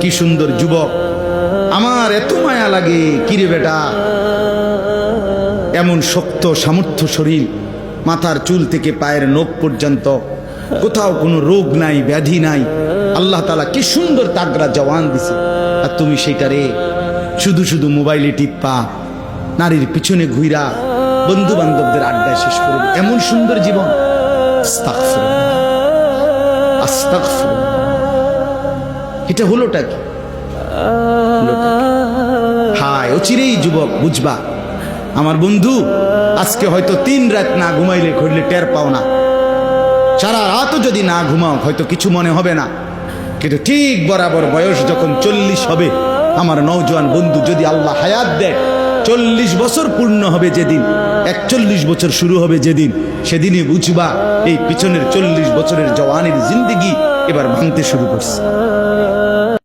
কি সুন্দর যুবক। আমার এত মায়া লাগে কিরে বেটা? এমন শক্ত সামর্থ্য শরীর, মাথার চুল থেকে পায়ের নখ পর্যন্ত। কোথাও কোনো রোগ নাই, ব্যাধি নাই। আল্লাহ তালা কি সুন্দর তাগরা জওয়ান দিছে। আর তুমি সেটারে শুধু শুধু মোবাইলে টিপ্পা নারীর পিছনে ঘুইরা বন্ধু বান্ধবদের আড্ডায় শেষ করবে। এমন সুন্দর জীবন। আস্তাগফিরুল্লাহ। এটা হলোটা কি? হায় ও অচিরেই যুবক বুঝবা? আমার বন্ধু আজকে হয়তো তিন রাত না ঘুমাইলে ঘুরলে টের পাও না। সারা রাতও যদি না ঘুমাও হয়তো কিছু মনে হবে না। কিন্তু ঠিক বরাবর বয়স যখন চল্লিশ হবে আমার নৌজোয়ান বন্ধু যদি আল্লাহ হায়াত দেয় চল্লিশ বছর পূর্ণ হবে যেদিন, একচল্লিশ বছর শুরু হবে যেদিন, সেদিনই বুঝবা এই পিছনের চল্লিশ বছরের জওয়ানের জিন্দিগি এবার ভাঙতে শুরু করছে।